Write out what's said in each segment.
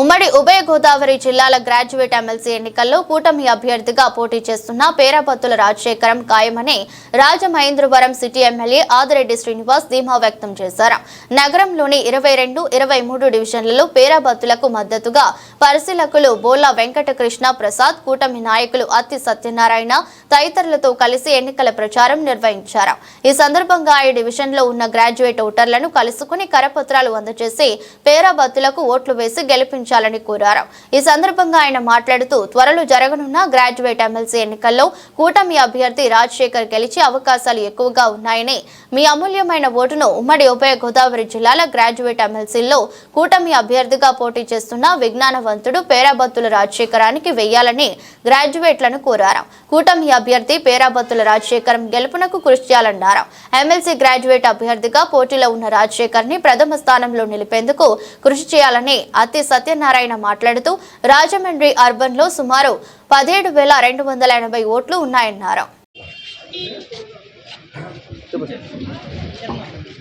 ఉమ్మడి ఉభయ గోదావరి జిల్లాల గ్రాడ్యుయేట్ ఎమ్మెల్సీ ఎన్నికల్లో కూటమి అభ్యర్థిగా పోటీ చేస్తున్న పేరాపత్తుల రాజశేఖరం ఖాయమని రాజమహేంద్రవరం సిటీ ఎమ్మెల్యే ఆదిరెడ్డి శ్రీనివాస్ ధీమా వ్యక్తం చేశారు. నగరంలోని ఇరవై రెండు ఇరవై మూడు డివిజన్లలో పేరాబత్తులకు మద్దతుగా పరిశీలకులు బోలా వెంకటకృష్ణ ప్రసాద్ కూటమి నాయకులు అత్తి సత్యనారాయణ తదితరులతో కలిసి ఎన్నికల ప్రచారం నిర్వహించారు. ఈ సందర్భంగా ఈ డివిజన్లో ఉన్న గ్రాడ్యుయేట్ ఓటర్లను కలుసుకుని కరపత్రాలు అందజేసి పేరాబత్తులకు ఓట్లు వేసి గెలిపించాలని కోరారు. ఈ సందర్భంగా ఆయన మాట్లాడుతూ త్వరలో జరగనున్న గ్రాడ్యుయేట్ ఎమ్మెల్సీ ఎన్నికల్లో కూటమి అభ్యర్థి రాజశేఖర్ గెలిచే అవకాశాలు ఎక్కువగా ఉన్నాయని మీ అమూల్యమైన ఓటును ఉమ్మడి ఉభయ గోదావరి జిల్లాల గ్రాడ్యుయేట్ ఎమ్మెల్సీల్లో కూటమి అభ్యర్థిగా పోటీ చేస్తున్న విజ్ఞానవంతుడు పేరాబత్తుల రాజశేఖరానికి వెయ్యాలని గ్రాడ్యుయేట్లను కోరారు. కూటమి అభ్యర్థి పేరాబత్తుల రాజశేఖరం గెలుపునకు కృషి చేయాలన్నారు. ఎమ్మెల్సీ గ్రాడ్యుయేట్ అభ్యర్థిగా పోటీలో ఉన్న రాజశేఖర్ని ప్రథమ స్థానంలో నిలిపేందుకు కృషి చేయాలని అతి సత్యనారాయణ మాట్లాడుతూ రాజమండ్రి అర్బన్లో సుమారు పదిహేడు వేల రెండు వందల ఎనభై ఓట్లు ఉన్నాయన్నారు.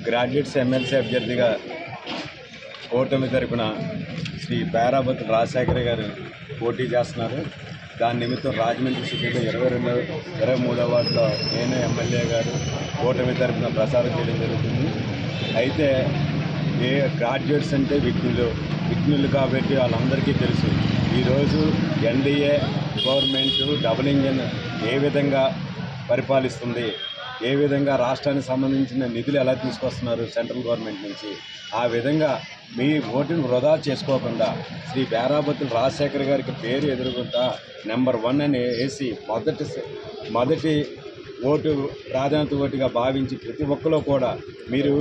గ్రాడ్యుయేట్స్ ఎమ్మెల్సీ అభ్యర్థిగా ఓటమి తరపున శ్రీ పేరాబత్ రాజశేఖర్ గారు పోటీ చేస్తున్నారు. దాని నిమిత్తం రాజమండ్రి సిటీలో ఇరవై రెండు ఇరవై మూడవ వార్డులో నేను ఎమ్మెల్యే గారు ఓటమి తరపున ప్రసారం చేయడం జరుగుతుంది. అయితే ఏ గ్రాడ్యుయేట్స్ అంటే విఘ్నులు విఘ్నులు కాబట్టి వాళ్ళందరికీ తెలుసు. ఈరోజు ఎన్డీఏ గవర్నమెంట్ డబుల్ ఇంజన్ ఏ విధంగా పరిపాలిస్తుంది? ఏ విధంగా రాష్ట్రానికి సంబంధించిన నిధులు ఎలా తీసుకొస్తున్నారు సెంట్రల్ గవర్నమెంట్ నుంచి? ఆ విధంగా మీ ఓటును వృధా చేసుకోకుండా శ్రీ బేరాబత్తుల రాజశేఖర్ గారికి పేరు ఎదుర్కొంటా నెంబర్ వన్ అని వేసి మొదటి మొదటి ఓటు ప్రాధాన్యత ఓటుగా భావించి ప్రతి ఒక్కరు కూడా మీరు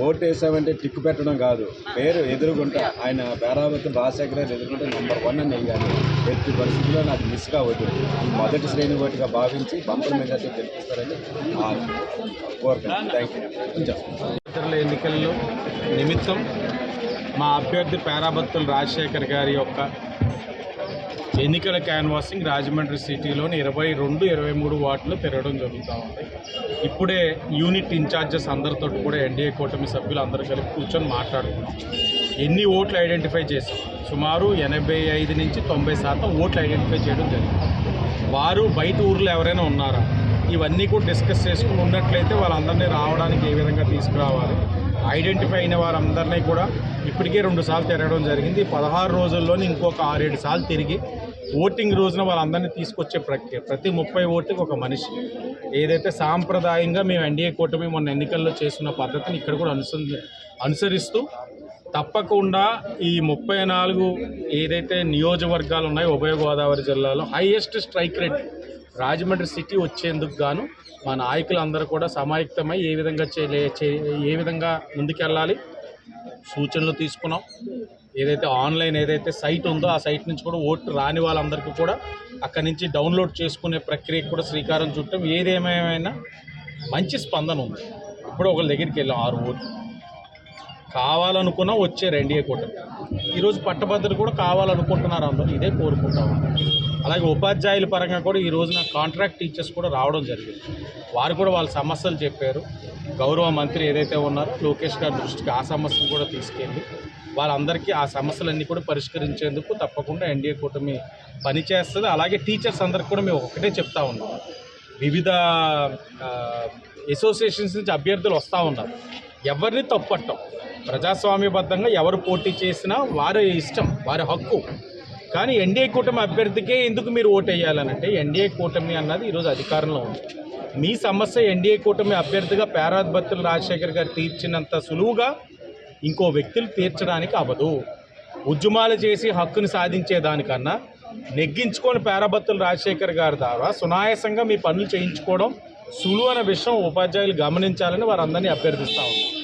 ఓటు వేసామంటే టిక్కు పెట్టడం కాదు. పేరు ఎదుర్కొంటా ఆయన బేరాబత్తుల రాజశేఖర గారు ఎదుర్కొంటే నెంబర్ వన్ అని వేయాలి. ఎట్టి పరిస్థితుల్లో నాకు మిస్ కావద్దు. మొదటి శ్రేణి ఓటుగా భావించి బంపర్ మెజార్టీ గెలిపిస్తారని ఆ, కోరుతున్నాను థ్యాంక్ యూ ఎన్నికల్లో నిమిత్తం మా అభ్యర్థి పేరాబత్తుల రాజశేఖర్ గారి యొక్క ఎన్నికల క్యాన్వాసింగ్ రాజమండ్రి సిటీలోని ఇరవై రెండు ఇరవై మూడు వార్డులు తిరగడం జరుగుతూ ఉంది. ఇప్పుడే యూనిట్ ఇన్ఛార్జెస్ అందరితో కూడా ఎన్డీఏ కూటమి సభ్యులు అందరూ కలిపి కూర్చొని మాట్లాడుకున్నాం. ఎన్ని ఓట్లు ఐడెంటిఫై చేసాం సుమారు ఎనభై ఐదు నుంచి తొంభై శాతం ఓట్లు ఐడెంటిఫై చేయడం జరిగింది. వారు బయట ఊర్లో ఎవరైనా ఉన్నారా? ఇవన్నీ కూడా డిస్కస్ చేసుకుని ఉన్నట్లయితే వాళ్ళందరినీ రావడానికి ఏ విధంగా తీసుకురావాలి? ఐడెంటిఫై అయిన వారందరినీ కూడా ఇప్పటికే రెండు సార్లు తిరగడం జరిగింది. పదహారు రోజుల్లోనే ఇంకొక ఆరేడు సార్లు తిరిగి ఓటింగ్ రోజున వాళ్ళందరినీ తీసుకొచ్చే ప్రక్రియ. ప్రతి ముప్పై ఓటుకి ఒక మనిషి. ఏదైతే సాంప్రదాయంగా మేము ఎన్డీఏ కూటమి మొన్న ఎన్నికల్లో చేస్తున్న పద్ధతిని ఇక్కడ కూడా అనుసరి అనుసరిస్తూ తప్పకుండా ఈ ముప్పై నాలుగు ఏదైతే నియోజకవర్గాలు ఉన్నాయో ఉభయ గోదావరి జిల్లాలో highest strike rate Rajahmundry city వచ్చేందుకు గాను మా నాయకులందరూ కూడా సమాయుక్తమై ఏ విధంగా చేయలే చే- ఏ విధంగా ముందుకెళ్ళాలి సూచనలు తీసుకున్నాం. ఏదైతే ఆన్లైన్ ఏదైతే సైట్ ఉందో ఆ సైట్ నుంచి కూడా ఓటు రాని వాళ్ళందరికీ కూడా అక్కడి నుంచి డౌన్లోడ్ చేసుకునే ప్రక్రియకు కూడా శ్రీకారం చుట్టాం. ఏదేమైనా మంచి స్పందన ఉంది. ఇప్పుడు ఒకళ్ళ దగ్గరికి వెళ్ళాం ఆరు ఓట్లు. కావాలనుకున్నా వచ్చే రెండే కూటమి. ఈరోజు పట్టభద్రులు కూడా కావాలనుకుంటున్నారు అందరూ. ఇదే కోరుకుంటాం. అలాగే ఉపాధ్యాయుల పరంగా కూడా ఈ రోజున కాంట్రాక్ట్ టీచర్స్ కూడా రావడం జరిగింది. వారు కూడా వాళ్ళ సమస్యలు చెప్పారు. గౌరవ మంత్రి ఏదైతే ఉన్నారో లోకేష్ గారి దృష్టికి ఆ సమస్యలు కూడా తీసుకెళ్ళి వాళ్ళందరికీ ఆ సమస్యలన్నీ కూడా పరిష్కరించేందుకు తప్పకుండా ఎన్డీఏ కూటమి పనిచేస్తుంది అలాగే టీచర్స్ అందరికి కూడా మేము ఒకటే చెప్తా ఉన్నాం. వివిధ అసోసియేషన్స్ నుంచి అభ్యర్థులు వస్తూ ఉన్నారు. ఎవరిని తప్పట్టం. ప్రజాస్వామ్యబద్ధంగా ఎవరు పోటీ చేసినా వారి ఇష్టం వారి హక్కు కానీ ఎన్డీఏ కూటమి అభ్యర్థికే ఎందుకు మీరు ఓటు వేయాలనంటే ఎన్డీఏ కూటమి అన్నది ఈరోజు అధికారంలో ఉంది. మీ సమస్య ఎన్డీఏ కూటమి అభ్యర్థిగా పేరాధిపత్యులు రాజశేఖర్ గారు తీర్చినంత సులువుగా ఇంకో వ్యక్తులు తీర్చడానికి అవ్వదు. ఉద్యమాలు చేసి హక్కుని సాధించే దానికన్నా నెగ్గించుకొని పేరాబత్తులు రాజశేఖర్ గారి ద్వారా సునాయాసంగా మీ పనులు చేయించుకోవడం సులువు అనే విషయం ఉపాధ్యాయులు గమనించాలని వారందరినీ అభ్యర్థిస్తూ ఉన్నాం.